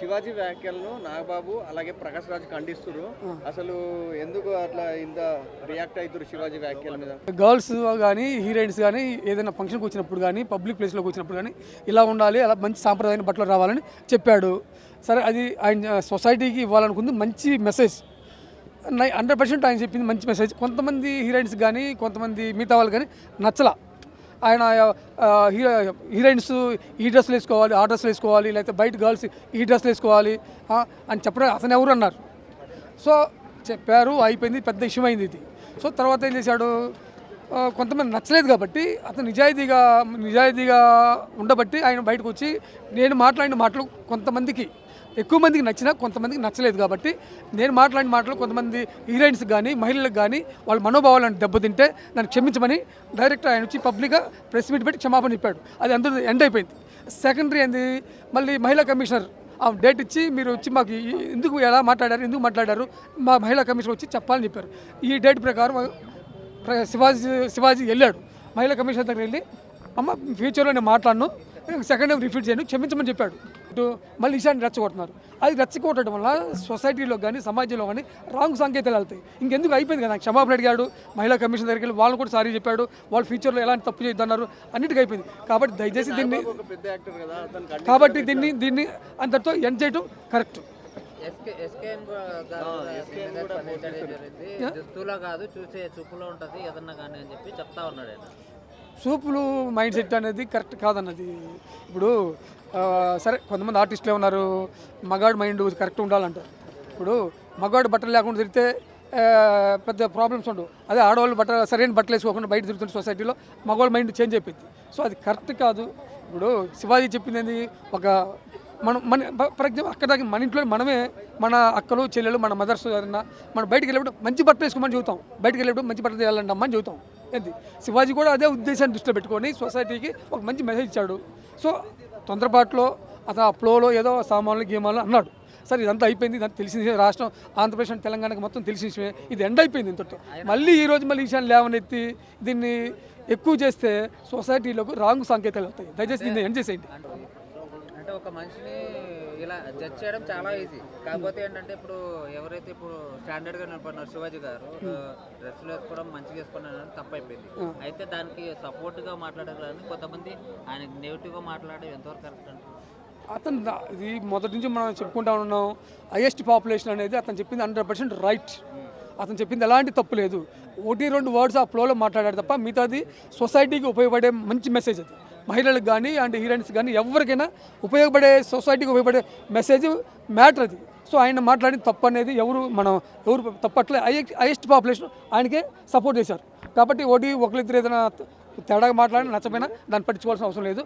శివాజీ వ్యాఖ్యలను నాగబాబు అలాగే ప్రకాష్ రాజ్ ఖండిస్తున్నారు అసలు ఎందుకు అట్లా ఇంత రియాక్ట్ అవుతారు శివాజీ వ్యాఖ్యల మీద? గర్ల్స్ కానీ హీరోయిన్స్ కానీ ఏదైనా ఫంక్షన్కి వచ్చినప్పుడు కానీ పబ్లిక్ ప్లేస్లోకి వచ్చినప్పుడు కానీ ఇలా ఉండాలి అలా మంచి సాంప్రదాయ బట్టలు రావాలని చెప్పాడు. సరే అది ఆయన సొసైటీకి ఇవ్వాలనుకుంది మంచి మెసేజ్ హండ్రెడ్ పర్సెంట్ ఆయన చెప్పింది మంచి మెసేజ్ కొంతమంది హీరోయిన్స్ కానీ కొంతమంది మిగతా వాళ్ళు కానీ నచ్చల. ఆయన హీరో హీరోయిన్స్ ఈ డ్రెస్లు వేసుకోవాలి ఆ డ్రెస్సులు వేసుకోవాలి లేకపోతే బయట గర్ల్స్ ఈ డ్రెస్లు వేసుకోవాలి అని చెప్పడం అతను ఎవరు అన్నారు. సో చెప్పారు అయిపోయింది పెద్ద ఇష్యూ అయింది ఇది. సో తర్వాత ఏం చేశాడు కొంతమంది నచ్చలేదు కాబట్టి అతను నిజాయితీగా నిజాయితీగా ఉండబట్టి ఆయన బయటకు వచ్చి నేను మాట్లాడిన మాటలు కొంతమందికి ఎక్కువ మందికి నచ్చినా కొంతమందికి నచ్చలేదు కాబట్టి నేను మాట్లాడిన మాటలు కొంతమంది హీరోయిన్స్ కానీ మహిళలకు కానీ వాళ్ళ మనోభావాలను దెబ్బతింటే నన్ను క్షమించమని డైరెక్ట్ ఆయన వచ్చి పబ్లిక్గా ప్రెస్ మీట్ పెట్టి క్షమాపణ చెప్పాడు. అది అందరూ ఎండ్ అయిపోయింది. సెకండరీ ఏంది? మళ్ళీ మహిళా కమిషనర్ ఆ డేట్ ఇచ్చి మీరు వచ్చి మాకు ఎందుకు ఎలా మాట్లాడారు ఎందుకు మాట్లాడారు? మా మహిళా కమిషనర్ వచ్చి చెప్పాలని చెప్పారు. ఈ డేట్ ప్రకారం ప్ర- శివాజీ శివాజీ వెళ్ళాడు. మహిళా కమిషనర్ దగ్గర వెళ్ళి అమ్మ ఫ్యూచర్లో నేను మాట్లాడను. సెకండ్ టైం రిపీట్ చేయను క్షమించమని చెప్పాడు. ఇటు మళ్ళీ ఈశాన్ని రెచ్చగొడుతున్నారు అది రెచ్చగొట్టడం వల్ల సొసైటీలో కానీ సమాజంలో కానీ రాంగ్ సంకేతాలు వెళ్తాయి. ఇంకెందుకు అయిపోయింది కదా? క్షమాపణ అడిగాడు మహిళా కమిషన్ దగ్గరికి వెళ్ళి వాళ్ళు కూడా సారీ చెప్పాడు వాళ్ళు ఫ్యూచర్లో ఎలాంటి తప్పు చేయొద్దన్నారు అన్నిటికీ అయిపోయింది. కాబట్టి దయచేసి దీన్ని ఒక పెద్ద యాక్టర్ కదా అతను ఖండి- కాబట్టి దీన్ని దీన్ని అంతటితో ఎండ్ చేయడం కరెక్ట్ దుస్తులో కాదు చూసే చూపులో ఉంటది ఏదన్నా కానీ అని చెప్పి చెప్తా ఉన్నాడు సూపులు మైండ్ సెట్ అనేది కరెక్ట్ కాదన్నది. ఇప్పుడు సరే కొంతమంది ఆర్టిస్టులు ఉన్నారు మగాడు మైండ్ కరెక్ట్ ఉండాలంటారు. ఇప్పుడు మగాడు బట్టలు లేకుండా తిరిగితే పెద్ద ప్రాబ్లమ్స్ ఉండవు. అదే ఆడవాళ్ళు బట్ట సరైన బట్టలు వేసుకోకుండా బయట తిరుగుతున్న సొసైటీలో మగవాళ్ళ మైండ్ చేంజ్ అయిపోయింది. సో అది కరెక్ట్ కాదు. ఇప్పుడు శివాజీ చెప్పింది ఒక మనం మన ఫర్ ఎగ్జాంపుల్ అక్కడ దాకా మన ఇంట్లో మనమే మన అక్కలు చెల్లెలు మన మదర్స్ ఎవరన్నా మనం బయటకు వెళ్ళేప్పుడు మంచి బట్టలు వేసుకోమని చెబుతాం. బయటకు వెళ్ళేప్పుడు మంచి బట్టలు వేయాలంటే అమ్మని చెబుతాం. ఏంది శివాజీ కూడా అదే ఉద్దేశాన్ని దృష్టిలో పెట్టుకొని సొసైటీకి ఒక మంచి మెసేజ్ ఇచ్చాడు. సో తొందరపాటులో అతను ఆ ఫ్లోలో ఏదో సామాన్లు గేమాలు అన్నాడు. సరే ఇదంతా అయిపోయింది. ఇదంతా తెలిసిన రాష్ట్రం ఆంధ్రప్రదేశ్ అండ్ తెలంగాణకు మొత్తం తెలిసిన విషయమే. ఇది ఎండ్ అయిపోయింది ఇంతటితో. మళ్ళీ ఈ రోజు మళ్ళీ ఈ విషయాన్ని లేవనెత్తి దీన్ని ఎక్కువ చేస్తే సొసైటీలోకి రాంగ్ సంకేతాలు వస్తాయి. దయచేసి దీన్ని ఎండ్ చేసేయండి. అంటే ఒక మనిషిని ఇలా జడ్జ్ చేయడం చాలా ఈజీ కాకపోతే ఏంటంటే ఇప్పుడు ఎవరైతే ఇప్పుడు స్టాండర్డ్గా నిలబడినారు శివాజీ గారు డ్రెస్సులు వేసుకోవడం మంచిగా వేసుకున్నారు తప్పు అయిపోయింది అయితే దానికి సపోర్ట్గా మాట్లాడారు కానీ కొంతమంది ఆయన నెగిటివ్గా మాట్లాడడం ఎంతవరకు కరెక్ట్ అంటే అతను ఇది మొదటి నుంచి మనం చెప్పుకుంటా ఉన్నాం హైయెస్ట్ పాపులేషన్ అనేది అతను చెప్పింది హండ్రెడ్ పర్సెంట్ రైట్ అతను చెప్పింది ఎలాంటి తప్పు లేదు. ఒకటి రెండు వర్డ్స్ ఆ ఫ్లోలో మాట్లాడాడు తప్ప మిగతాది సొసైటీకి ఉపయోగపడే మంచి మెసేజ్ అది. మహిళలకు కానీ అండ్ హీరోయిన్స్ కానీ ఎవరికైనా ఉపయోగపడే సొసైటీకి ఉపయోగపడే మెసేజ్ మ్యాటర్ అది. సో ఆయన మాట్లాడిన తప్పు అనేది ఎవరు మనం ఎవరు తప్పట్లే హైయెస్ట్ పాపులేషన్ ఆయనకే సపోర్ట్ చేశారు. కాబట్టి ఒకటి ఒకరిద్దరు ఏదైనా తేడాగా మాట్లాడిన నచ్చపోయినా దాన్ని పట్టించుకోవాల్సిన అవసరం లేదు.